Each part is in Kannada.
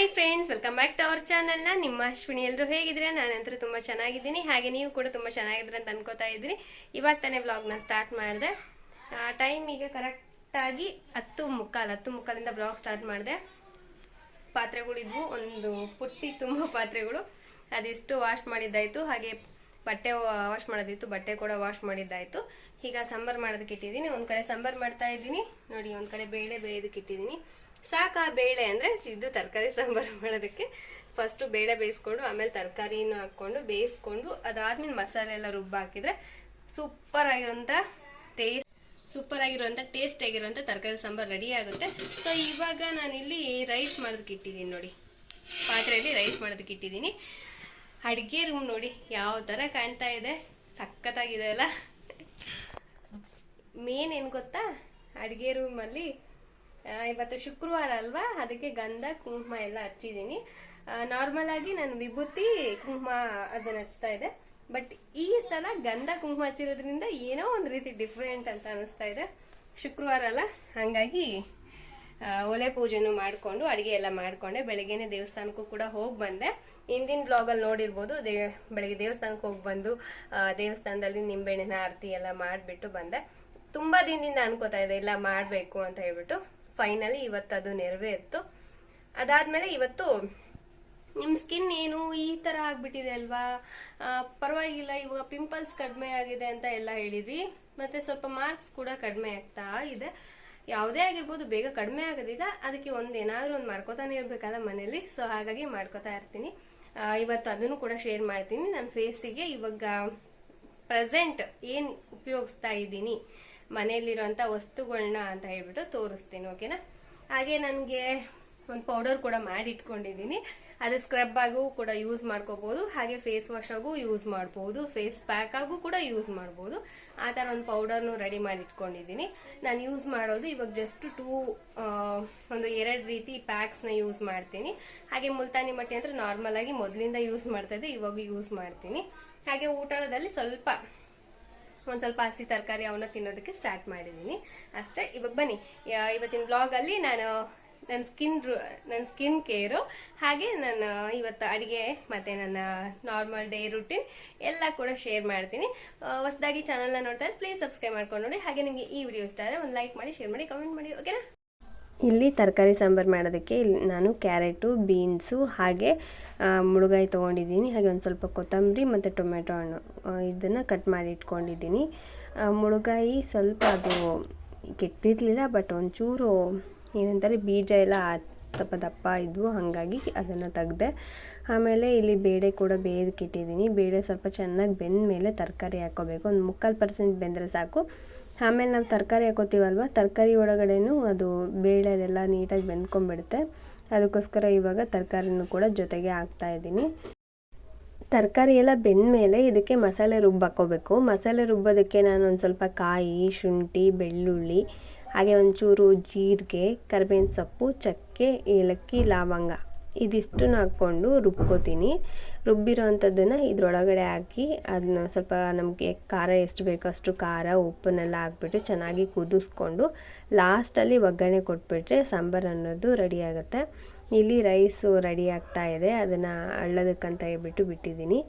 Hi friends welcome back to our ಚಾನಲ್ನ ನಿಮ್ಮ ಅಶ್ವಿನಿ ಎಲ್ಲರೂ ಹೇಗಿದ್ರೆ ನಾನಂತರ ತುಂಬ ಚೆನ್ನಾಗಿದ್ದೀನಿ. ಹಾಗೆ ನೀವು ಕೂಡ ತುಂಬ ಚೆನ್ನಾಗಿದ್ರೆ ಅಂತ ಅನ್ಕೋತಾ ಇದ್ದೀರಿ. ಇವಾಗ ತಾನೇ ವ್ಲಾಗ್ನ ಸ್ಟಾರ್ಟ್ ಮಾಡಿದೆ. ಟೈಮ್ ಈಗ ಕರೆಕ್ಟಾಗಿ ಹತ್ತು ಮುಕ್ಕಾಲು, ಹತ್ತು ಮುಕ್ಕಾಲಿಂದ ವ್ಲಾಗ್ ಸ್ಟಾರ್ಟ್ ಮಾಡಿದೆ. ಪಾತ್ರೆಗಳಿದ್ವು, ಒಂದು ಪುಟ್ಟಿ ತುಂಬ ಪಾತ್ರೆಗಳು. ಅದಿಷ್ಟು ವಾಶ್ ಮಾಡಿದ್ದಾಯಿತು. ಹಾಗೆ ಬಟ್ಟೆ ವಾಶ್ ಮಾಡೋದಿತ್ತು, ಬಟ್ಟೆ ಕೂಡ ವಾಶ್ ಮಾಡಿದ್ದಾಯಿತು. ಈಗ ಸಾಂಬಾರು ಮಾಡೋದಕ್ಕೆ ಇಟ್ಟಿದ್ದೀನಿ. ಒಂದು ಕಡೆ ಸಾಂಬಾರು ಮಾಡ್ತಾ ಇದ್ದೀನಿ. ನೋಡಿ, ಒಂದು ಕಡೆ ಬೇಳೆ ಬೇಯೋದಕ್ಕೆ ಇಟ್ಟಿದ್ದೀನಿ. ಸಾಕಾ ಬೇಳೆ ಅಂದರೆ ಇದು ತರಕಾರಿ ಸಾಂಬಾರು ಮಾಡೋದಕ್ಕೆ. ಫಸ್ಟು ಬೇಳೆ ಬೇಯಿಸ್ಕೊಂಡು, ಆಮೇಲೆ ತರಕಾರಿನ ಹಾಕ್ಕೊಂಡು, ಬೇಯಿಸ್ಕೊಂಡು, ಅದಾದ್ಮೇಲೆ ಮಸಾಲೆ ಎಲ್ಲ ರುಬ್ಬ ಹಾಕಿದರೆ ಸೂಪರ್ ಆಗಿರೋಂಥ ಟೇಸ್ಟ್ ಸೂಪರ್ ಆಗಿರುವಂಥ ಟೇಸ್ಟ್ ಆಗಿರುವಂಥ ತರಕಾರಿ ಸಾಂಬಾರು ರೆಡಿ ಆಗುತ್ತೆ. ಸೊ ಇವಾಗ ನಾನಿಲ್ಲಿ ರೈಸ್ ಮಾಡೋದಕ್ಕೆ ಇಟ್ಟಿದ್ದೀನಿ ನೋಡಿ. ಪಾತ್ರೆಯಲ್ಲಿ ರೈಸ್ ಮಾಡೋದಕ್ಕೆ ಇಟ್ಟಿದ್ದೀನಿ. ಅಡುಗೆ ರೂಮ್ ನೋಡಿ, ಯಾವ ಥರ ಕಾಣ್ತಾ ಇದೆ. ಸಖತ್ತಾಗಿದೆ ಅಲ್ಲ. ಮೇನ್ ಏನು ಗೊತ್ತಾ? ಅಡುಗೆ ರೂಮಲ್ಲಿ ಇವತ್ತು ಶುಕ್ರವಾರ ಅಲ್ವಾ? ಅದಕ್ಕೆ ಗಂಧ, ಕುಂಕುಮ ಎಲ್ಲ ಹಚ್ಚಿದ್ದೀನಿ. ನಾರ್ಮಲ್ ಆಗಿ ನಾನು ವಿಭೂತಿ, ಕುಂಕುಮ ಅದನ್ನ ಹಚ್ತಾ ಇದೆ. ಬಟ್ ಈ ಸಲ ಗಂಧ, ಕುಂಕುಮ ಹಚ್ಚಿರೋದ್ರಿಂದ ಏನೋ ಒಂದು ರೀತಿ ಡಿಫ್ರೆಂಟ್ ಅಂತ ಅನಿಸ್ತಾ ಇದೆ. ಶುಕ್ರವಾರ ಅಲ್ಲ? ಹಾಗಾಗಿ ಒಲೆ ಪೂಜೆನೂ ಮಾಡಿಕೊಂಡು, ಅಡುಗೆ ಎಲ್ಲ ಮಾಡಿಕೊಂಡೆ. ಬೆಳಗ್ಗೆನೆ ದೇವಸ್ಥಾನಕ್ಕೂ ಕೂಡ ಹೋಗಿ ಬಂದೆ. ಹಿಂದಿನ ಬ್ಲಾಗಲ್ಲಿ ನೋಡಿರ್ಬೋದು, ದೇ, ಬೆಳಗ್ಗೆ ದೇವಸ್ಥಾನಕ್ಕೆ ಹೋಗಿ ಬಂದು ದೇವಸ್ಥಾನದಲ್ಲಿ ನಿಂಬೆಹಣ್ಣಿನ ಆರತಿ ಎಲ್ಲ ಮಾಡಿಬಿಟ್ಟು ಬಂದೆ. ತುಂಬ ದಿನದಿಂದ ಅನ್ಕೋತಾ ಇದೆ ಇಲ್ಲ ಮಾಡಬೇಕು ಅಂತ ಹೇಳ್ಬಿಟ್ಟು. ಫೈನಲಿ ಇವತ್ತು ಅದು ನೆರವೇರಿತು. ಅದಾದ್ಮೇಲೆ ಇವತ್ತು ನಿಮ್ಮ ಸ್ಕಿನ್ ಏನು, ಈ ಥರ ಆಗ್ಬಿಟ್ಟಿದೆ ಅಲ್ವಾ? ಪರವಾಗಿಲ್ಲ, ಇವಾಗ ಪಿಂಪಲ್ಸ್ ಕಡಿಮೆ ಆಗಿದೆ ಅಂತ ಎಲ್ಲ ಹೇಳಿದ್ವಿ. ಮತ್ತೆ ಸ್ವಲ್ಪ ಮಾರ್ಕ್ಸ್ ಕೂಡ ಕಡಿಮೆ ಆಗ್ತಾ ಇದೆ. ಯಾವುದೇ ಆಗಿರ್ಬೋದು ಬೇಗ ಕಡಿಮೆ ಆಗೋದಿಲ್ಲ. ಅದಕ್ಕೆ ಒಂದು ಏನಾದರೂ ಒಂದು ಮಾಡ್ಕೋತಾನೆ ಇರಬೇಕಲ್ಲ ಮನೇಲಿ. ಸೊ ಹಾಗಾಗಿ ಮಾಡ್ಕೋತಾ ಇರ್ತೀನಿ. ಇವತ್ತು ಅದನ್ನು ಕೂಡ ಶೇರ್ ಮಾಡ್ತೀನಿ. ನನ್ನ ಫೇಸಿಗೆ ಇವಾಗ ಪ್ರೆಸೆಂಟ್ ಏನು ಉಪಯೋಗಿಸ್ತಾ ಇದ್ದೀನಿ? ಮನೆಯಲ್ಲಿರೋಂಥ ವಸ್ತುಗಳನ್ನ ಅಂತ ಹೇಳ್ಬಿಟ್ಟು ತೋರಿಸ್ತೀನಿ ಓಕೆನಾ ಹಾಗೆ ನನಗೆ ಒಂದು ಪೌಡರ್ ಕೂಡ ಮಾಡಿ ಇಟ್ಕೊಂಡಿದ್ದೀನಿ ಅದು ಸ್ಕ್ರಬ್ ಆಗೂ ಕೂಡ ಯೂಸ್ ಮಾಡ್ಕೋಬಹುದು ಹಾಗೆ ಫೇಸ್ ವಾಶ್ ಆಗೂ ಯೂಸ್ ಮಾಡ್ಬೋದು ಫೇಸ್ ಪ್ಯಾಕ್ ಆಗೂ ಕೂಡ ಯೂಸ್ ಮಾಡ್ಬೋದು. ಆ ಥರ ಒಂದು ಪೌಡರ್ನು ರೆಡಿ ಮಾಡಿ ಇಟ್ಕೊಂಡಿದ್ದೀನಿ ನಾನು ಯೂಸ್ ಮಾಡೋದು ಇವಾಗ ಜಸ್ಟ್ ಟೂ ಒಂದು ಎರಡು ರೀತಿ ಪ್ಯಾಕ್ಸ್ನ ಯೂಸ್ ಮಾಡ್ತೀನಿ. ಹಾಗೆ ಮುಲ್ತಾನಿ ಮಟ್ಟಿ ಅಂದರೆ ನಾರ್ಮಲ್ ಆಗಿ ಮೊದಲಿಂದ ಯೂಸ್ ಮಾಡ್ತಾ ಇದ್ದೆ, ಇವಾಗ ಯೂಸ್ ಮಾಡ್ತೀನಿ. ಹಾಗೆ ಊಟದಲ್ಲಿ ಸ್ವಲ್ಪ ಒಂದು ಸ್ವಲ್ಪ ಹಸಿ ತರಕಾರಿ ಅವನ್ನ ತಿನ್ನೋದಕ್ಕೆ ಸ್ಟಾರ್ಟ್ ಮಾಡಿದ್ದೀನಿ ಅಷ್ಟೇ, ಇವಾಗ ಬನ್ನಿ. ಇವತ್ತಿನ ಬ್ಲಾಗಲ್ಲಿ ನಾನು ನನ್ನ ಸ್ಕಿನ್ ನನ್ನ ಸ್ಕಿನ್ ಕೇರು ಹಾಗೆ ನಾನು ಇವತ್ತು ಅಡುಗೆ ಮತ್ತೆ ನನ್ನ ನಾರ್ಮಲ್ ಡೇ ರುಟೀನ್ ಎಲ್ಲ ಕೂಡ ಶೇರ್ ಮಾಡ್ತೀನಿ. ಹೊಸದಾಗಿ ಚಾನಲ್ನ ನೋಡ್ತಾ ಪ್ಲೀಸ್ ಸಬ್ಸ್ಕ್ರೈಬ್ ಮಾಡ್ಕೊಂಡು ನೋಡಿ. ಹಾಗೆ ನಿಮಗೆ ಈ ವಿಡಿಯೋ ಇಷ್ಟ ಆದರೆ ಒಂದು ಲೈಕ್ ಮಾಡಿ ಶೇರ್ ಮಾಡಿ ಕಮೆಂಟ್ ಮಾಡಿ ಓಕೆನಾ ಇಲ್ಲಿ ತರಕಾರಿ ಸಾಂಬಾರು ಮಾಡೋದಕ್ಕೆ ಇಲ್ಲಿ ನಾನು ಕ್ಯಾರೆಟು, ಬೀನ್ಸು ಹಾಗೆ ಮುಳುಗಾಯಿ ತೊಗೊಂಡಿದ್ದೀನಿ. ಹಾಗೆ ಒಂದು ಸ್ವಲ್ಪ ಕೊತ್ತಂಬರಿ ಮತ್ತು ಟೊಮೆಟೊ ಹಣ್ಣು ಇದನ್ನು ಕಟ್ ಮಾಡಿ ಇಟ್ಕೊಂಡಿದ್ದೀನಿ. ಮುಳುಗಾಯಿ ಸ್ವಲ್ಪ ಅದು ಕೆಟ್ಟಿರಲಿಲ್ಲ ಬಟ್ ಒಂಚೂರು ಏನಂತಾರೆ, ಬೀಜ ಎಲ್ಲ ಸ್ವಲ್ಪ ದಪ್ಪ ಇದ್ವು, ಹಾಗಾಗಿ ಅದನ್ನು ತೆಗ್ದೆ. ಆಮೇಲೆ ಇಲ್ಲಿ ಬೇಳೆ ಕೂಡ ಬೇಯೋದಕ್ಕೆ ಇಟ್ಟಿದ್ದೀನಿ ಬೇಳೆ ಸ್ವಲ್ಪ ಚೆನ್ನಾಗಿ ಬೆಂದ ಮೇಲೆ ತರಕಾರಿ ಹಾಕ್ಕೋಬೇಕು. ಒಂದು ಮುಕ್ಕಾಲು ಪರ್ಸೆಂಟ್ ಬೆಂದರೆ ಸಾಕು. ಆಮೇಲೆ ನಾವು ತರಕಾರಿ ಹಾಕೋತೀವಲ್ವ? ತರಕಾರಿ ಒಳಗಡೆನೂ ಅದು ಬೇಳೆ ಅದೆಲ್ಲ ನೀಟಾಗಿ ಬೆಂದ್ಕೊಂಡ್ಬಿಡುತ್ತೆ. ಅದಕ್ಕೋಸ್ಕರ ಇವಾಗ ತರಕಾರಿನೂ ಕೂಡ ಜೊತೆಗೆ ಹಾಕ್ತಾ ಇದ್ದೀನಿ. ತರಕಾರಿ ಎಲ್ಲ ಬೆಂದಮೇಲೆ ಇದಕ್ಕೆ ಮಸಾಲೆ ರುಬ್ಬ ಹಾಕ್ಕೋಬೇಕು ಮಸಾಲೆ ರುಬ್ಬೋದಕ್ಕೆ ನಾನು ಒಂದು ಸ್ವಲ್ಪ ಕಾಯಿ, ಶುಂಠಿ, ಬೆಳ್ಳುಳ್ಳಿ, ಹಾಗೆ ಒಂಚೂರು ಜೀರಿಗೆ, ಕರಿಬೇವಿನ ಸೊಪ್ಪು, ಚಕ್ಕೆ, ಏಲಕ್ಕಿ, ಲವಂಗ. ಇದಿಷ್ಟನ್ನು ಹಾಕ್ಕೊಂಡು ರುಬ್ಕೋತೀನಿ. ರುಬ್ಬಿರೋ ಅಂಥದ್ದನ್ನು ಇದ್ರೊಳಗಡೆ ಹಾಕಿ ಅದನ್ನ ಸ್ವಲ್ಪ ನಮಗೆ ಖಾರ ಎಷ್ಟು ಬೇಕೋ ಅಷ್ಟು ಖಾರ ಉಪ್ಪನ್ನೆಲ್ಲ ಹಾಕ್ಬಿಟ್ಟು ಚೆನ್ನಾಗಿ ಕುದಿಸ್ಕೊಂಡು ಲಾಸ್ಟಲ್ಲಿ ಒಗ್ಗರಣೆ ಕೊಟ್ಬಿಟ್ರೆ ಸಾಂಬಾರು ಅನ್ನೋದು ರೆಡಿ ಆಗುತ್ತೆ. ಇಲ್ಲಿ ರೈಸು ರೆಡಿ ಆಗ್ತಾ ಇದೆ. ಅದನ್ನು ಅಳ್ಳೋದಕ್ಕಂತ ಹೇಳ್ಬಿಟ್ಟು ಬಿಟ್ಟಿದ್ದೀನಿ.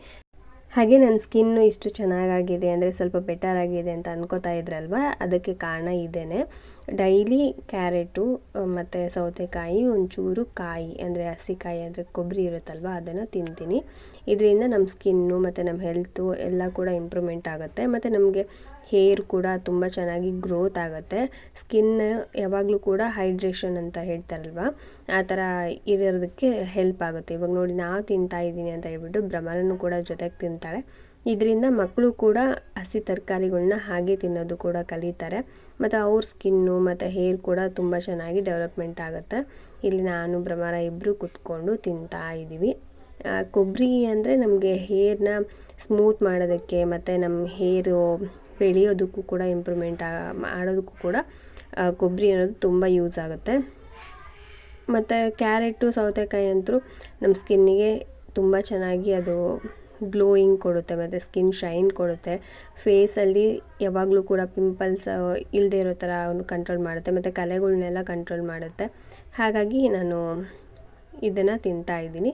ಹಾಗೆ ನನ್ನ ಸ್ಕಿನ್ನು ಇಷ್ಟು ಚೆನ್ನಾಗಾಗಿದೆ ಅಂದರೆ ಸ್ವಲ್ಪ ಬೆಟರ್ ಆಗಿದೆ ಅಂತ ಅನ್ಕೋತಾ ಇದ್ರಲ್ವ? ಅದಕ್ಕೆ ಕಾರಣ ಇದೇನೆ. ಡೈಲಿ ಕ್ಯಾರೆಟು ಮತ್ತು ಸೌತೆಕಾಯಿ, ಒಂಚೂರು ಕಾಯಿ, ಅಂದರೆ ಹಸಿಕಾಯಿ, ಅಂದರೆ ಕೊಬ್ಬರಿ ಇರುತ್ತಲ್ವ, ಅದನ್ನು ತಿಂತೀನಿ. ಇದರಿಂದ ನಮ್ಮ ಸ್ಕಿನ್ನು ಮತ್ತು ನಮ್ಮ ಹೆಲ್ತು ಎಲ್ಲ ಕೂಡ ಇಂಪ್ರೂವ್ಮೆಂಟ್ ಆಗುತ್ತೆ. ಮತ್ತು ನಮಗೆ ಹೇರ್ ಕೂಡ ತುಂಬ ಚೆನ್ನಾಗಿ ಗ್ರೋತ್ ಆಗುತ್ತೆ. ಸ್ಕಿನ್ ಯಾವಾಗಲೂ ಕೂಡ ಹೈಡ್ರೇಷನ್ ಅಂತ ಹೇಳ್ತಾರಲ್ವ, ಆ ಥರ ಇರೋದಕ್ಕೆ ಹೆಲ್ಪ್ ಆಗುತ್ತೆ. ಇವಾಗ ನೋಡಿ ನಾವು ತಿಂತಾ ಇದ್ದೀನಿ ಅಂತ ಹೇಳ್ಬಿಟ್ಟು ಭ್ರಮರನ್ನು ಕೂಡ ಜೊತೆಗೆ ತಿಂತಾಳೆ ಇದರಿಂದ ಮಕ್ಕಳು ಕೂಡ ಹಸಿ ತರಕಾರಿಗಳನ್ನ ಹಾಗೆ ತಿನ್ನೋದು ಕೂಡ ಕಲಿತಾರೆ. ಮತ್ತು ಅವ್ರ ಸ್ಕಿನ್ನು ಮತ್ತು ಹೇರ್ ಕೂಡ ತುಂಬ ಚೆನ್ನಾಗಿ ಡೆವಲಪ್ಮೆಂಟ್ ಆಗುತ್ತೆ. ಇಲ್ಲಿ ನಾನು, ಭ್ರಮರ ಇಬ್ಬರು ಕುತ್ಕೊಂಡು ತಿಂತಾ ಇದ್ದೀವಿ. ಕೊಬ್ಬರಿ ಅಂದರೆ ನಮಗೆ ಹೇರ್ನ ಸ್ಮೂತ್ ಮಾಡೋದಕ್ಕೆ ಮತ್ತು ನಮ್ಮ ಹೇರು ಬೆಳೆಯೋದಕ್ಕೂ ಕೂಡ ಇಂಪ್ರೂವ್ಮೆಂಟ್ ಮಾಡೋದಕ್ಕೂ ಕೂಡ ಕೊಬ್ಬರಿ ಅನ್ನೋದು ತುಂಬ ಯೂಸ್ ಆಗುತ್ತೆ. ಮತ್ತು ಕ್ಯಾರೆಟು, ಸೌತೆಕಾಯಿ ಅಂತೂ ನಮ್ಮ ಸ್ಕಿನ್ನಿಗೆ ತುಂಬ ಚೆನ್ನಾಗಿ ಅದು ಗ್ಲೋಯಿಂಗ್ ಕೊಡುತ್ತೆ, ಮತ್ತು ಸ್ಕಿನ್ ಶೈನ್ ಕೊಡುತ್ತೆ. ಫೇಸಲ್ಲಿ ಯಾವಾಗಲೂ ಕೂಡ ಪಿಂಪಲ್ಸ್ ಇಲ್ಲದೆ ಇರೋ ಥರ ಕಂಟ್ರೋಲ್ ಮಾಡುತ್ತೆ, ಮತ್ತು ಕಲೆಗಳನ್ನೆಲ್ಲ ಕಂಟ್ರೋಲ್ ಮಾಡುತ್ತೆ. ಹಾಗಾಗಿ ನಾನು ಇದನ್ನು ತಿಂತಾ ಇದ್ದೀನಿ.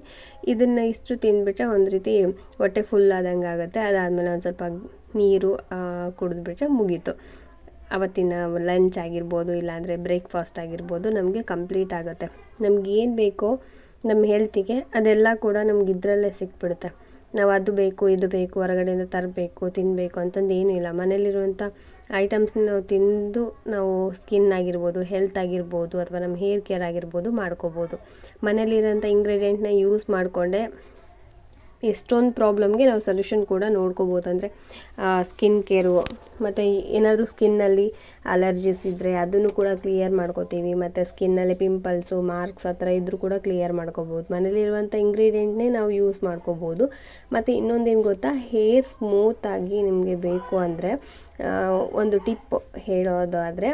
ಇದನ್ನು ಇಷ್ಟು ತಿಂದುಬಿಟ್ರೆ ಒಂದು ರೀತಿ ಹೊಟ್ಟೆ ಫುಲ್ ಆದಂಗೆ ಆಗುತ್ತೆ. ಅದಾದಮೇಲೆ ಒಂದು ಸ್ವಲ್ಪ ನೀರು ಕುಡಿದ್ಬಿಟ್ರೆ ಮುಗೀತು. ಅವತ್ತಿನ ಲಂಚ್ ಆಗಿರ್ಬೋದು, ಇಲ್ಲಾಂದರೆ ಬ್ರೇಕ್ಫಾಸ್ಟ್ ಆಗಿರ್ಬೋದು, ನಮಗೆ ಕಂಪ್ಲೀಟ್ ಆಗುತ್ತೆ. ನಮಗೇನು ಬೇಕೋ ನಮ್ಮ ಹೆಲ್ತಿಗೆ ಅದೆಲ್ಲ ಕೂಡ ನಮ್ಗೆ ಇದರಲ್ಲೇ ಸಿಕ್ಬಿಡುತ್ತೆ. ನಾವು ಅದು ಬೇಕು, ಇದು ಬೇಕು, ಹೊರಗಡೆಯಿಂದ ತರಬೇಕು ತಿನ್ನಬೇಕು ಅಂತಂದು ಏನೂ ಇಲ್ಲ. ಮನೆಯಲ್ಲಿರುವಂಥ ಐಟಮ್ಸ್ನ ನಾವು ತಿಂದು ನಾವು ಸ್ಕಿನ್ ಆಗಿರ್ಬೋದು ಹೆಲ್ತ್ ಆಗಿರ್ಬೋದು ಅಥವಾ ನಮ್ಮ ಹೇರ್ ಕೇರ್ ಆಗಿರ್ಬೋದು ಮಾಡ್ಕೋಬೋದು. ಮನೇಲಿರೋಂಥ ಇಂಗ್ರೀಡಿಯೆಂಟ್ನ ಯೂಸ್ ಮಾಡಿಕೊಂಡೆ ಎಷ್ಟೊಂದು ಪ್ರಾಬ್ಲಮ್ಗೆ ನಾವು ಸೊಲ್ಯೂಷನ್ ಕೂಡ ನೋಡ್ಕೋಬೋದು ಅಂದರೆ ಸ್ಕಿನ್ ಕೇರು ಮತ್ತು ಏನಾದರೂ ಸ್ಕಿನ್ನಲ್ಲಿ ಅಲರ್ಜೀಸ್ ಇದ್ದರೆ ಅದನ್ನು ಕೂಡ ಕ್ಲಿಯರ್ ಮಾಡ್ಕೋತೀವಿ. ಮತ್ತು ಸ್ಕಿನ್ನಲ್ಲಿ ಪಿಂಪಲ್ಸು ಮಾರ್ಕ್ಸ್ ಆ ಥರ ಇದ್ದರೂ ಕೂಡ ಕ್ಲಿಯರ್ ಮಾಡ್ಕೋಬೋದು. ಮನೇಲಿರುವಂಥ ಇಂಗ್ರೀಡಿಯೆಂಟ್ನೇ ನಾವು ಯೂಸ್ ಮಾಡ್ಕೋಬೋದು. ಮತ್ತು ಇನ್ನೊಂದೇನು ಗೊತ್ತಾ? ಹೇರ್ ಸ್ಮೂತಾಗಿ ನಿಮಗೆ ಬೇಕು ಅಂದರೆ ಒಂದು ಟಿಪ್ ಹೇಳೋದಾದರೆ,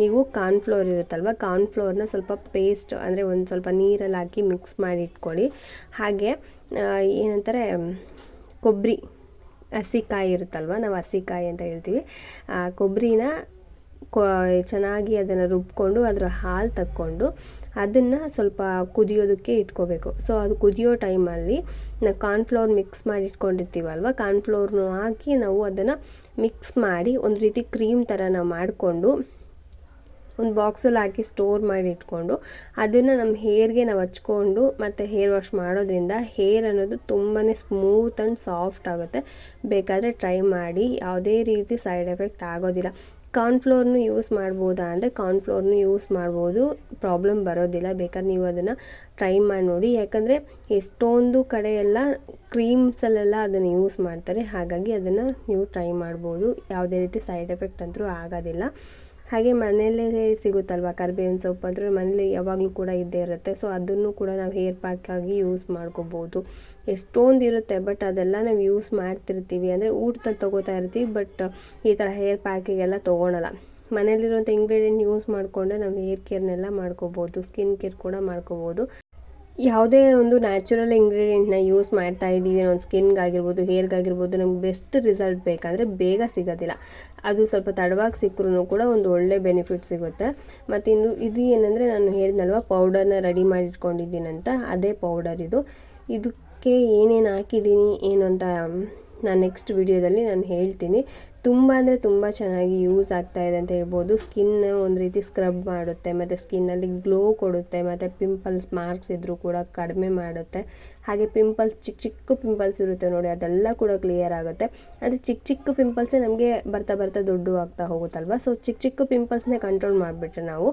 ನೀವು ಕಾರ್ನ್ಫ್ಲೋರ್ ಇರುತ್ತಲ್ವ? ಕಾರ್ನ್ಫ್ಲೋರ್ನ ಸ್ವಲ್ಪ ಪೇಸ್ಟ್ ಅಂದರೆ ಒಂದು ಸ್ವಲ್ಪ ನೀರಲ್ಲಿ ಹಾಕಿ ಮಿಕ್ಸ್ ಮಾಡಿ ಇಟ್ಕೊಳ್ಳಿ. ಹಾಗೆ ಏನಂತಾರೆ ಕೊಬ್ಬರಿ ಹಸಿಕಾಯಿ ಇರುತ್ತಲ್ವ, ನಾವು ಹಸಿಕಾಯಿ ಅಂತ ಹೇಳ್ತೀವಿ. ಆ ಕೊಬ್ಬರಿನ ಕೊ, ಚೆನ್ನಾಗಿ ಅದನ್ನು ರುಬ್ಕೊಂಡು ಅದರ ಹಾಲು ತಕ್ಕೊಂಡು ಅದನ್ನು ಸ್ವಲ್ಪ ಕುದಿಯೋದಕ್ಕೆ ಇಟ್ಕೋಬೇಕು. ಸೊ ಅದು ಕುದಿಯೋ ಟೈಮಲ್ಲಿ ನಾವು ಕಾರ್ನ್ಫ್ಲೋರ್ ಮಿಕ್ಸ್ ಮಾಡಿ ಇಟ್ಕೊಂಡಿರ್ತೀವಲ್ವ ಕಾರ್ನ್ಫ್ಲೋರ್ನು ಹಾಕಿ ನಾವು ಅದನ್ನು ಮಿಕ್ಸ್ ಮಾಡಿ ಒಂದು ರೀತಿ ಕ್ರೀಮ್ ಥರ ನಾವು ಮಾಡಿಕೊಂಡು ಒಂದು ಬಾಕ್ಸಲ್ಲಿ ಹಾಕಿ ಸ್ಟೋರ್ ಮಾಡಿ ಇಟ್ಕೊಂಡು ಅದನ್ನು ನಮ್ಮ ಹೇರ್ಗೆ ನಾವು ಹಚ್ಕೊಂಡು ಮತ್ತು ಹೇರ್ ವಾಶ್ ಮಾಡೋದ್ರಿಂದ ಹೇರ್ ಅನ್ನೋದು ತುಂಬಾ ಸ್ಮೂತ್ ಆ್ಯಂಡ್ ಸಾಫ್ಟ್ ಆಗುತ್ತೆ. ಬೇಕಾದರೆ ಟ್ರೈ ಮಾಡಿ, ಯಾವುದೇ ರೀತಿ ಸೈಡ್ ಎಫೆಕ್ಟ್ ಆಗೋದಿಲ್ಲ. ಕಾರ್ನ್ಫ್ಲೋರ್ನು ಯೂಸ್ ಮಾಡ್ಬೋದಾ ಅಂದರೆ ಕಾರ್ನ್ಫ್ಲೋರ್ನು ಯೂಸ್ ಮಾಡ್ಬೋದು, ಪ್ರಾಬ್ಲಮ್ ಬರೋದಿಲ್ಲ. ಬೇಕಾದ್ರೆ ನೀವು ಅದನ್ನು ಟ್ರೈ ಮಾಡಿ ನೋಡಿ. ಯಾಕಂದರೆ ಎಷ್ಟೊಂದು ಕಡೆ ಎಲ್ಲ ಕ್ರೀಮ್ಸಲ್ಲೆಲ್ಲ ಅದನ್ನು ಯೂಸ್ ಮಾಡ್ತಾರೆ. ಹಾಗಾಗಿ ಅದನ್ನು ನೀವು ಟ್ರೈ ಮಾಡ್ಬೋದು. ಯಾವುದೇ ರೀತಿ ಸೈಡ್ ಎಫೆಕ್ಟ್ ಅಂತೂ ಆಗೋದಿಲ್ಲ. ಹಾಗೆ ಮನೆಯಲ್ಲೇ ಸಿಗುತ್ತಲ್ವ ಕರ್ಬೇವಿನ ಸೊಪ್ಪು ಅಂದರೆ ಮನೇಲಿ ಯಾವಾಗಲೂ ಕೂಡ ಇದ್ದೇ ಇರುತ್ತೆ. ಸೊ ಅದನ್ನು ಕೂಡ ನಾವು ಹೇರ್ ಪ್ಯಾಕ್ ಆಗಿ ಯೂಸ್ ಮಾಡ್ಕೋಬೋದು. ಎಷ್ಟೊಂದು ಇರುತ್ತೆ ಬಟ್ ಅದೆಲ್ಲ ನಾವು ಯೂಸ್ ಮಾಡ್ತಿರ್ತೀವಿ. ಅಂದರೆ ಊಟದಲ್ಲಿ ತೊಗೋತಾ ಇರ್ತೀವಿ ಬಟ್ ಈ ಥರ ಹೇರ್ ಪ್ಯಾಕಿಗೆಲ್ಲ ತೊಗೊಳಲ್ಲ. ಮನೇಲಿರುವಂಥ ಇಂಗ್ರೀಡಿಯೆಂಟ್ ಯೂಸ್ ಮಾಡಿಕೊಂಡೆ ನಾವು ಹೇರ್ ಕೇರ್ನೆಲ್ಲ ಮಾಡ್ಕೋಬೋದು ಸ್ಕಿನ್ ಕೇರ್ ಕೂಡ ಮಾಡ್ಕೋಬೋದು. ಯಾವುದೇ ಒಂದು ನ್ಯಾಚುರಲ್ ಇಂಗ್ರೀಡಿಯೆಂಟ್ನ ಯೂಸ್ ಮಾಡ್ತಾ ಇದ್ದೀವಿ ಒಂದು ಸ್ಕಿನ್ಗಾಗಿರ್ಬೋದು, ಹೇರ್ಗಾಗಿರ್ಬೋದು, ನಮ್ಗೆ ಬೆಸ್ಟ್ ರಿಸಲ್ಟ್ ಬೇಕಂದರೆ ಬೇಗ ಸಿಗೋದಿಲ್ಲ. ಅದು ಸ್ವಲ್ಪ ತಡವಾಗಿ ಸಿಕ್ಕರೂ ಕೂಡ ಒಂದು ಒಳ್ಳೆ ಬೆನಿಫಿಟ್ ಸಿಗುತ್ತೆ. ಮತ್ತು ಇನ್ನು ಇದು ಏನಂದರೆ ನಾನು ಹೇಳಿದ್ನಲ್ವ ಪೌಡರ್ನ ರೆಡಿ ಮಾಡಿಟ್ಕೊಂಡಿದ್ದೀನಂತ, ಅದೇ ಪೌಡರ್ ಇದು. ಇದಕ್ಕೆ ಏನೇನು ಹಾಕಿದ್ದೀನಿ ಏನು ಅಂತ ನಾನು ನೆಕ್ಸ್ಟ್ ವಿಡಿಯೋದಲ್ಲಿ ನಾನು ಹೇಳ್ತೀನಿ. ತುಂಬ ಅಂದರೆ ತುಂಬ ಚೆನ್ನಾಗಿ ಯೂಸ್ ಆಗ್ತಾ ಇದೆ ಅಂತ ಹೇಳ್ಬೋದು. ಸ್ಕಿನ್ ಒಂದು ರೀತಿ ಸ್ಕ್ರಬ್ ಮಾಡುತ್ತೆ, ಮತ್ತು ಸ್ಕಿನ್ನಲ್ಲಿ ಗ್ಲೋ ಕೊಡುತ್ತೆ, ಮತ್ತು ಪಿಂಪಲ್ಸ್ ಮಾರ್ಕ್ಸ್ ಇದ್ದರೂ ಕೂಡ ಕಡಿಮೆ ಮಾಡುತ್ತೆ. ಹಾಗೆ ಪಿಂಪಲ್ಸ್ ಚಿಕ್ಕ ಚಿಕ್ಕ ಪಿಂಪಲ್ಸ್ ಇರುತ್ತೆ ನೋಡಿ, ಅದೆಲ್ಲ ಕೂಡ ಕ್ಲಿಯರ್ ಆಗುತ್ತೆ. ಅಂದರೆ ಚಿಕ್ಕ ಚಿಕ್ಕ ಪಿಂಪಲ್ಸೇ ನಮಗೆ ಬರ್ತಾ ಬರ್ತಾ ದೊಡ್ಡ ಆಗ್ತಾ ಹೋಗುತ್ತಲ್ವ? ಸೊ ಚಿಕ್ಕ ಚಿಕ್ಕ ಪಿಂಪಲ್ಸ್ನೇ ಕಂಟ್ರೋಲ್ ಮಾಡಿಬಿಟ್ರೆ ನಾವು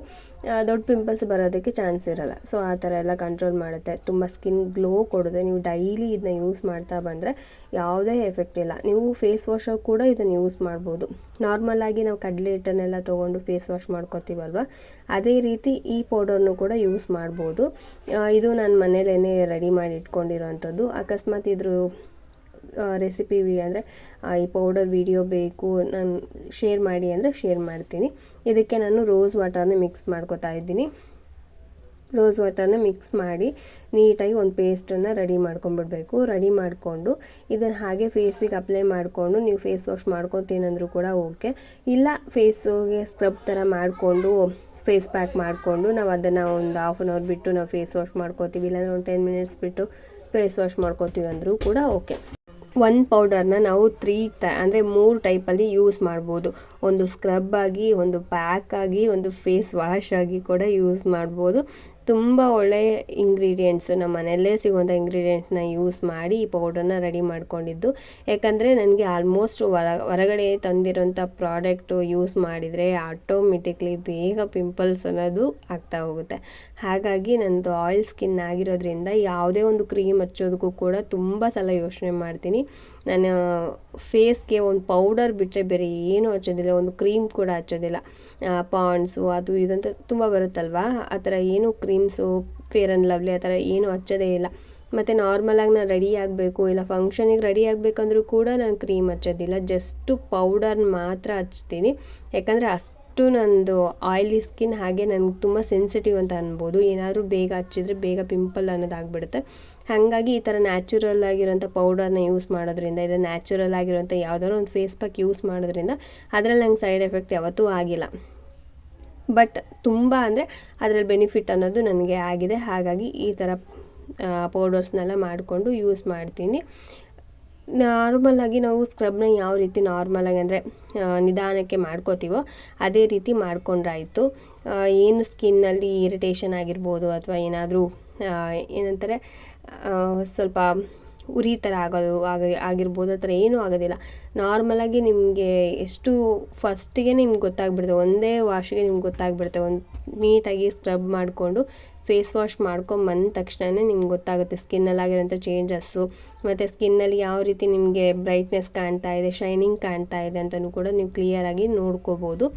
ದೊಡ್ಡ ಪಿಂಪಲ್ಸ್ ಬರೋದಕ್ಕೆ ಚಾನ್ಸ್ ಇರಲ್ಲ. ಸೊ ಆ ಥರ ಎಲ್ಲ ಕಂಟ್ರೋಲ್ ಮಾಡುತ್ತೆ. ತುಂಬ ಸ್ಕಿನ್ ಗ್ಲೋ ಕೊಡುತ್ತೆ. ನೀವು ಡೈಲಿ ಇದನ್ನ ಯೂಸ್ ಮಾಡ್ತಾ ಬಂದರೆ ಯಾವುದೇ ಎಫೆಕ್ಟ್ ಇಲ್ಲ. ನೀವು ಫೇಸ್ ವಾಶ್ ಕೂಡ ಇದನ್ನು ಯೂಸ್ ಮಾಡ್ಬೋದು. ನಾರ್ಮಲ್ ಆಗಿ ನಾವು ಕಡಲೆ ಹಿಟ್ಟನ್ನೆಲ್ಲ ತೊಗೊಂಡು ಫೇಸ್ ವಾಶ್ ಮಾಡ್ಕೋತೀವಲ್ವ? ಅದೇ ರೀತಿ ಈ ಪೌಡರ್ನು ಕೂಡ ಯೂಸ್ ಮಾಡ್ಬೋದು. ಇದು ನಾನು ಮನೇಲೇ ರೆಡಿ ಮಾಡಿ ಇಟ್ಕೊಂಡಿರೋವಂಥದ್ದು ಅಕಸ್ಮಾತ್ ಇದ್ರ ರೆಸಿಪಿ ಅಂದರೆ ಈ ಪೌಡರ್ ವಿಡಿಯೋ ಬೇಕು, ನಾನು ಶೇರ್ ಮಾಡಿ ಅಂದರೆ ಶೇರ್ ಮಾಡ್ತೀನಿ. ಇದಕ್ಕೆ ನಾನು ರೋಸ್ ವಾಟರ್ನ ಮಿಕ್ಸ್ ಮಾಡ್ಕೊತಾ ಇದ್ದೀನಿ. ರೋಸ್ ವಾಟರ್ನ ಮಿಕ್ಸ್ ಮಾಡಿ ನೀಟಾಗಿ ಒಂದು ಪೇಸ್ಟನ್ನು ರೆಡಿ ಮಾಡ್ಕೊಂಬಿಡ್ಬೇಕು. ರೆಡಿ ಮಾಡಿಕೊಂಡು ಇದನ್ನು ಹಾಗೆ ಫೇಸಿಗೆ ಅಪ್ಲೈ ಮಾಡಿಕೊಂಡು ನೀವು ಫೇಸ್ ವಾಶ್ ಮಾಡ್ಕೊತೀನಂದ್ರೂ ಕೂಡ ಓಕೆ ಇಲ್ಲ ಫೇಸಿಗೆ ಸ್ಕ್ರಬ್ ಥರ ಮಾಡಿಕೊಂಡು ಫೇಸ್ ಪ್ಯಾಕ್ ಮಾಡಿಕೊಂಡು ನಾವು ಅದನ್ನು ಒಂದು ಹಾಫ್ ಆನ್ ಅವರ್ ಬಿಟ್ಟು ನಾವು ಫೇಸ್ ವಾಶ್ ಮಾಡ್ಕೋತೀವಿ. ಇಲ್ಲಾಂದರೆ ಒಂದು ಟೆನ್ ಮಿನಿಟ್ಸ್ ಬಿಟ್ಟು ಫೇಸ್ ವಾಶ್ ಮಾಡ್ಕೋತೀವಿ ಅಂದರೂ ಕೂಡ ಓಕೆ ಒನ್ ಪೌಡರ್ನ ನಾವು ತ್ರೀ ಟ ಅಂದರೆ ಮೂರು ಟೈಪಲ್ಲಿ ಯೂಸ್ ಮಾಡ್ಬೋದು. ಒಂದು ಸ್ಕ್ರಬ್ ಆಗಿ, ಒಂದು ಪ್ಯಾಕ್ ಆಗಿ, ಒಂದು ಫೇಸ್ ವಾಶ್ ಆಗಿ ಕೂಡ ಯೂಸ್ ಮಾಡ್ಬೋದು. ತುಂಬ ಒಳ್ಳೆಯ ಇಂಗ್ರೀಡಿಯೆಂಟ್ಸು ನಮ್ಮ ಮನೆಯಲ್ಲೇ ಸಿಗುವಂಥ ಇಂಗ್ರೀಡಿಯೆಂಟ್ಸ್ನ ಯೂಸ್ ಮಾಡಿ ಈ ಪೌಡರ್ನ ರೆಡಿ ಮಾಡ್ಕೊಂಡಿದ್ದು. ಯಾಕಂದರೆ ನನಗೆ ಆಲ್ಮೋಸ್ಟ್ ಹೊರ ಹೊರಗಡೆ ತಂದಿರೋಂಥ ಪ್ರಾಡಕ್ಟು ಯೂಸ್ ಮಾಡಿದರೆ ಆಟೋಮೆಟಿಕ್ಲಿ ಬೇಗ ಪಿಂಪಲ್ಸ್ ಅನ್ನೋದು ಆಗ್ತಾ ಹೋಗುತ್ತೆ. ಹಾಗಾಗಿ ನನ್ನದು ಆಯಿಲ್ ಸ್ಕಿನ್ ಆಗಿರೋದ್ರಿಂದ ಯಾವುದೇ ಒಂದು ಕ್ರೀಮ್ ಹಚ್ಚೋದಕ್ಕೂ ಕೂಡ ತುಂಬ ಸಲ ಯೋಚನೆ ಮಾಡ್ತೀನಿ. ನಾನು ಫೇಸ್ಗೆ ಒಂದು ಪೌಡರ್ ಬಿಟ್ಟರೆ ಬೇರೆ ಏನೂ ಹಚ್ಚೋದಿಲ್ಲ, ಒಂದು ಕ್ರೀಮ್ ಕೂಡ ಹಚ್ಚೋದಿಲ್ಲ. ಪಾಂಡ್ಸು, ಅದು ಇದಂತ ತುಂಬ ಬರುತ್ತಲ್ವಾ? ಆ ಥರ ಏನು ಕ್ರೀಮ್ಸು, ಫೇರ್ ಆ್ಯಂಡ್ ಲವ್ಲಿ ಆ ಥರ ಏನೂ ಹಚ್ಚೋದೇ ಇಲ್ಲ. ಮತ್ತು ನಾರ್ಮಲಾಗಿ ನಾನು ರೆಡಿ ಆಗಬೇಕು, ಇಲ್ಲ ಫಂಕ್ಷನಿಗೆ ರೆಡಿ ಆಗಬೇಕಂದ್ರೂ ಕೂಡ ನಾನು ಕ್ರೀಮ್ ಹಚ್ಚೋದಿಲ್ಲ. ಜಸ್ಟು ಪೌಡರ್ನ ಮಾತ್ರ ಹಚ್ತೀನಿ. ಯಾಕಂದರೆ ಅಷ್ಟು ನಂದು ಆಯಿಲಿ ಸ್ಕಿನ್ ಹಾಗೆ ನನಗೆ ತುಂಬ ಸೆನ್ಸಿಟಿವ್ ಅಂತ ಅನ್ಬೋದು. ಏನಾದರೂ ಬೇಗ ಹಚ್ಚಿದ್ರೆ ಬೇಗ ಪಿಂಪಲ್ ಅನ್ನೋದು ಆಗಿಬಿಡುತ್ತೆ ಹಾಗಾಗಿ ಈ ಥರ ನ್ಯಾಚುರಲ್ ಆಗಿರೋಂಥ ಪೌಡರ್ನ ಯೂಸ್ ಮಾಡೋದ್ರಿಂದ ಇದು ನ್ಯಾಚುರಲ್ ಆಗಿರೋಂಥ ಯಾವುದಾದ್ರು ಒಂದು ಫೇಸ್ ಪ್ಯಾಕ್ ಯೂಸ್ ಮಾಡೋದ್ರಿಂದ ಅದರಲ್ಲಿ ನಂಗೆ ಸೈಡ್ ಎಫೆಕ್ಟ್ ಯಾವತ್ತೂ ಆಗಿಲ್ಲ. ಬಟ್ ತುಂಬ ಅಂದರೆ ಅದರಲ್ಲಿ ಬೆನಿಫಿಟ್ ಅನ್ನೋದು ನನಗೆ ಆಗಿದೆ. ಹಾಗಾಗಿ ಈ ಥರ ಪೌಡರ್ಸ್ನೆಲ್ಲ ಮಾಡಿಕೊಂಡು ಯೂಸ್ ಮಾಡ್ತೀನಿ. ನಾರ್ಮಲಾಗಿ ನಾವು ಸ್ಕ್ರಬ್ನ ಯಾವ ರೀತಿ ನಾರ್ಮಲಾಗಿ ಅಂದರೆ ನಿಧಾನಕ್ಕೆ ಮಾಡ್ಕೋತೀವೋ ಅದೇ ರೀತಿ ಮಾಡ್ಕೊಂಡ್ರಾಯಿತು. ಏನು ಸ್ಕಿನ್ನಲ್ಲಿ ಇರಿಟೇಷನ್ ಆಗಿರ್ಬೋದು ಅಥವಾ ಏನಾದರೂ ಏನಂತಾರೆ ಸ್ವಲ್ಪ ಉರಿ ಥರ ಆಗೋದು ಆಗ, ಆಗಿರ್ಬೋದು, ಆ ಥರ ಏನೂ ಆಗೋದಿಲ್ಲ. ನಾರ್ಮಲಾಗಿ ನಿಮಗೆ ಎಷ್ಟು ಫಸ್ಟಿಗೆ ನಿಮ್ಗೆ ಗೊತ್ತಾಗ್ಬಿಡುತ್ತೆ ಒಂದೇ ವಾಶಿಗೆ ನಿಮ್ಗೆ ಗೊತ್ತಾಗ್ಬಿಡುತ್ತೆ ಒಂದು ನೀಟಾಗಿ ಸ್ಕ್ರಬ್ ಮಾಡಿಕೊಂಡು ಫೇಸ್ ವಾಶ್ ಮಾಡ್ಕೊಂಬಂದ ತಕ್ಷಣವೇ ನಿಮ್ಗೆ ಗೊತ್ತಾಗುತ್ತೆ. ಸ್ಕಿನ್ನಲ್ಲಾಗಿರೋಂಥ ಚೇಂಜಸ್ಸು ಮತ್ತು ಸ್ಕಿನ್ನಲ್ಲಿ ಯಾವ ರೀತಿ ನಿಮಗೆ ಬ್ರೈಟ್ನೆಸ್ ಕಾಣ್ತಾ ಇದೆ ಶೈನಿಂಗ್ ಕಾಣ್ತಾ ಇದೆ ಅಂತಲೂ ಕೂಡ ನೀವು ಕ್ಲಿಯರಾಗಿ ನೋಡ್ಕೋಬೋದು.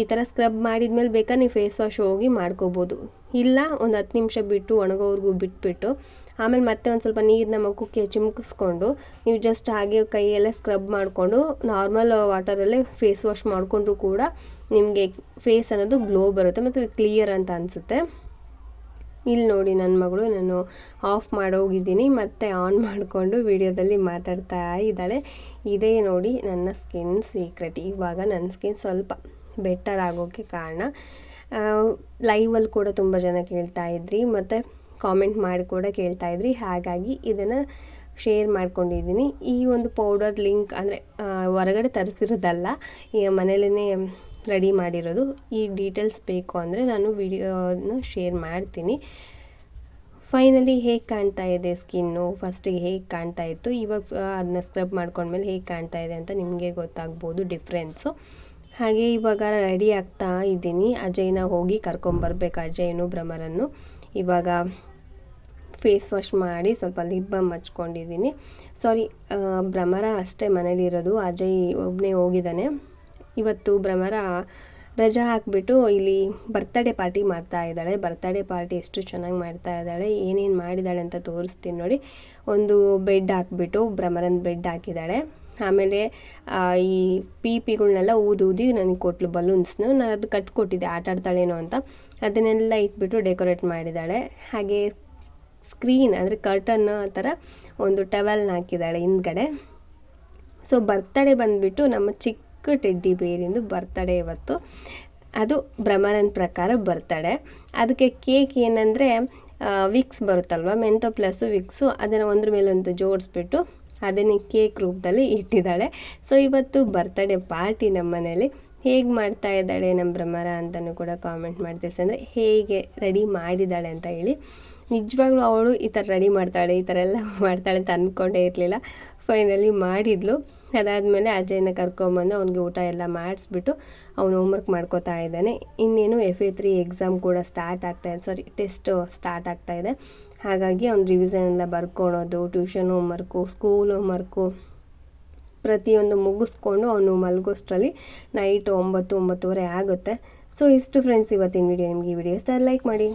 ಈ ಥರ ಸ್ಕ್ರಬ್ ಮಾಡಿದ್ಮೇಲೆ ಬೇಕಾದ್ರೆ ನೀವು ಫೇಸ್ ವಾಶ್ ಹೋಗಿ ಮಾಡ್ಕೋಬೋದು. ಇಲ್ಲ, ಒಂದು ಹತ್ತು ನಿಮಿಷ ಬಿಟ್ಟು ಒಣಗೋವ್ರಿಗೂ ಬಿಟ್ಬಿಟ್ಟು ಆಮೇಲೆ ಮತ್ತೆ ಒಂದು ಸ್ವಲ್ಪ ನೀರನ್ನ ಮುಖಕ್ಕೆ ಚಿಮ್ಕಿಸ್ಕೊಂಡು ನೀವು ಜಸ್ಟ್ ಹಾಗೆ ಕೈಯೆಲ್ಲ ಸ್ಕ್ರಬ್ ಮಾಡಿಕೊಂಡು ನಾರ್ಮಲ್ ವಾಟರಲ್ಲೇ ಫೇಸ್ ವಾಶ್ ಮಾಡಿಕೊಂಡ್ರೂ ಕೂಡ ನಿಮಗೆ ಫೇಸ್ ಅನ್ನೋದು ಗ್ಲೋ ಬರುತ್ತೆ ಮತ್ತು ಕ್ಲಿಯರ್ ಅಂತ ಅನಿಸುತ್ತೆ. ಇಲ್ಲಿ ನೋಡಿ ನನ್ನ ಮಗಳು, ನಾನು ಆಫ್ ಮಾಡೋಗಿದ್ದೀನಿ ಮತ್ತೆ ಆನ್ ಮಾಡಿಕೊಂಡು ವಿಡಿಯೋದಲ್ಲಿ ಮಾತಾಡ್ತಾ ಇದ್ದಾಳೆ. ಇದೇ ನೋಡಿ ನನ್ನ ಸ್ಕಿನ್ ಸೀಕ್ರೆಟ್ ಇವಾಗ ನನ್ನ ಸ್ಕಿನ್ ಸ್ವಲ್ಪ ಬೆಟರ್ ಆಗೋಕ್ಕೆ ಕಾರಣ ಲೈವಲ್ಲಿ ಕೂಡ ತುಂಬ ಜನ ಕೇಳ್ತಾ ಇದ್ರಿ, ಮತ್ತು ಕಾಮೆಂಟ್ ಮಾಡಿ ಕೂಡ ಕೇಳ್ತಾ ಇದ್ರಿ. ಹಾಗಾಗಿ ಇದನ್ನು ಶೇರ್ ಮಾಡ್ಕೊಂಡಿದ್ದೀನಿ. ಈ ಒಂದು ಪೌಡರ್ ಲಿಂಕ್ ಅಂದರೆ ಹೊರಗಡೆ ತರಿಸಿರೋದಲ್ಲ, ಈ ಮನೇಲೇ ರೆಡಿ ಮಾಡಿರೋದು. ಈ ಡೀಟೇಲ್ಸ್ ಬೇಕು ಅಂದರೆ ನಾನು ವಿಡಿಯೋನ ಶೇರ್ ಮಾಡ್ತೀನಿ. ಫೈನಲಿ ಹೇಗೆ ಕಾಣ್ತಾ ಇದೆ ಸ್ಕಿನ್ನು ಫಸ್ಟಿಗೆ ಹೇಗೆ ಕಾಣ್ತಾ ಇತ್ತು? ಇವಾಗ ಅದನ್ನ ಸ್ಕ್ರಬ್ ಮಾಡ್ಕೊಂಡ್ಮೇಲೆ ಹೇಗೆ ಕಾಣ್ತಾ ಇದೆ ಅಂತ ನಿಮಗೆ ಗೊತ್ತಾಗ್ಬೋದು ಡಿಫ್ರೆನ್ಸು ಹಾಗೆ ಇವಾಗ ರೆಡಿ ಆಗ್ತಾ ಇದ್ದೀನಿ. ಅಜಯ್ನ ಹೋಗಿ ಕರ್ಕೊಂಬರ್ಬೇಕು ಅಜಯ್ನು, ಭ್ರಮರನ್ನು. ಇವಾಗ ಫೇಸ್ ವಾಶ್ ಮಾಡಿ ಸ್ವಲ್ಪ ಲಿಪ್ ಬಮ್ ಹಚ್ಕೊಂಡಿದ್ದೀನಿ. ಸಾರಿ ಭ್ರಮರ ಅಷ್ಟೇ ಮನೇಲಿರೋದು ಅಜಯ್ ಒಬ್ಬನೇ ಹೋಗಿದ್ದಾನೆ. ಇವತ್ತು ಭ್ರಮರ ರಜಾ ಹಾಕ್ಬಿಟ್ಟು ಇಲ್ಲಿ ಬರ್ತಡೇ ಪಾರ್ಟಿ ಮಾಡ್ತಾ ಇದ್ದಾಳೆ. ಬರ್ತಡೇ ಪಾರ್ಟಿ ಎಷ್ಟು ಚೆನ್ನಾಗಿ ಮಾಡ್ತಾ ಇದ್ದಾಳೆ, ಏನೇನು ಮಾಡಿದ್ದಾಳೆ ಅಂತ ತೋರಿಸ್ತೀನಿ ನೋಡಿ. ಒಂದು ಬೆಡ್ ಹಾಕ್ಬಿಟ್ಟು ಭ್ರಮರನ್ ಬೆಡ್ ಹಾಕಿದ್ದಾಳೆ. ಆಮೇಲೆ ಈ ಪಿ ಪಿಗಳನ್ನೆಲ್ಲ ಊದಿ ಊದಿ ನನಗೆ ಕೊಟ್ಲು ಬಲೂನ್ಸ್ನ ನಾನು ಅದು ಕಟ್ಕೊಟ್ಟಿದ್ದೆ. ಆಟ ಆಡ್ತಾಳೇನೋ ಅಂತ. ಅದನ್ನೆಲ್ಲ ಇಟ್ಬಿಟ್ಟು ಡೆಕೋರೇಟ್ ಮಾಡಿದ್ದಾಳೆ. ಹಾಗೆ ಸ್ಕ್ರೀನ್ ಅಂದರೆ ಕರ್ಟನ್ ಆ ಥರ ಒಂದು ಟವೆಲ್ನ ಹಾಕಿದ್ದಾಳೆ ಹಿಂದ್ಗಡೆ. ಸೊ ಬರ್ತಡೇ ಬಂದುಬಿಟ್ಟು ನಮ್ಮ ಚಿಕ್ಕ ಟೆಡ್ಡಿ ಬೇರಿಂದು ಬರ್ತಡೇ ಇವತ್ತು. ಅದು ಭ್ರಮರನ್ ಪ್ರಕಾರ ಬರ್ತಡೆ ಅದಕ್ಕೆ ಕೇಕ್ ಏನಂದರೆ ವಿಕ್ಸ್ ಬರುತ್ತಲ್ವ, ಮೆಂತೋ ಪ್ಲಸ್ಸು ವಿಕ್ಸು ಅದನ್ನು ಒಂದ್ರ ಮೇಲೊಂದು ಜೋಡಿಸ್ಬಿಟ್ಟು ಅದನ್ನೇ ಕೇಕ್ ರೂಪದಲ್ಲಿ ಇಟ್ಟಿದ್ದಾಳೆ. ಸೊ ಇವತ್ತು ಬರ್ತಡೇ ಪಾರ್ಟಿ ನಮ್ಮ ಮನೇಲಿ. ಹೇಗೆ ಮಾಡ್ತಾ ಇದ್ದಾಳೆ ನಮ್ಮ ಭ್ರಮರ ಅಂತಲೂ ಕೂಡ ಕಾಮೆಂಟ್ ಮಾಡ್ತೀವಿ. ಅಂದರೆ ಹೇಗೆ ರೆಡಿ ಮಾಡಿದ್ದಾಳೆ ಅಂತ ಹೇಳಿ. ನಿಜವಾಗ್ಲೂ ಅವಳು ಈ ಥರ ರೆಡಿ ಮಾಡ್ತಾಳೆ, ಈ ಥರ ಎಲ್ಲ ಮಾಡ್ತಾಳೆ ಅಂತ ಅಂದ್ಕೊಂಡೇ ಇರಲಿಲ್ಲ. ಫೈನಲಿ ಮಾಡಿದ್ಲು. ಅದಾದಮೇಲೆ ಅಜಯ್ನ ಕರ್ಕೊಂಬಂದು ಅವ್ನಿಗೆ ಊಟ ಎಲ್ಲ ಮಾಡಿಸ್ಬಿಟ್ಟು ಅವನು ಹೋಮ್ವರ್ಕ್ ಮಾಡ್ಕೋತಾ ಇದ್ದಾನೆ. ಇನ್ನೇನು ಎಫ್ ಎ ತ್ರೀ ಎಕ್ಸಾಮ್ ಕೂಡ ಸ್ಟಾರ್ಟ್ ಆಗ್ತಾಯಿದೆ ಸಾರಿ ಟೆಸ್ಟ್ ಸ್ಟಾರ್ಟ್ ಆಗ್ತಾ ಇದೆ. ಹಾಗಾಗಿ ಅವ್ನು ರಿವಿಷನ್ ಎಲ್ಲ ಬರ್ಕೊಳೋದು ಟ್ಯೂಷನ್ ಹೋಮ್ವರ್ಕು ಸ್ಕೂಲ್ ಹೋಮ್ವರ್ಕು ಪ್ರತಿಯೊಂದು ಮುಗಿಸ್ಕೊಂಡು ಅವನು ಮಲಗೋಷ್ಟರಲ್ಲಿ ನೈಟ್ ಒಂಬತ್ತು, ಒಂಬತ್ತುವರೆ ಆಗುತ್ತೆ. ಸೊ ಇಷ್ಟು ಫ್ರೆಂಡ್ಸ್ ಇವತ್ತಿನ ವಿಡಿಯೋ ನಿಮಗೆ ಈ ವಿಡಿಯೋ ಇಷ್ಟ ಲೈಕ್ ಮಾಡಿ.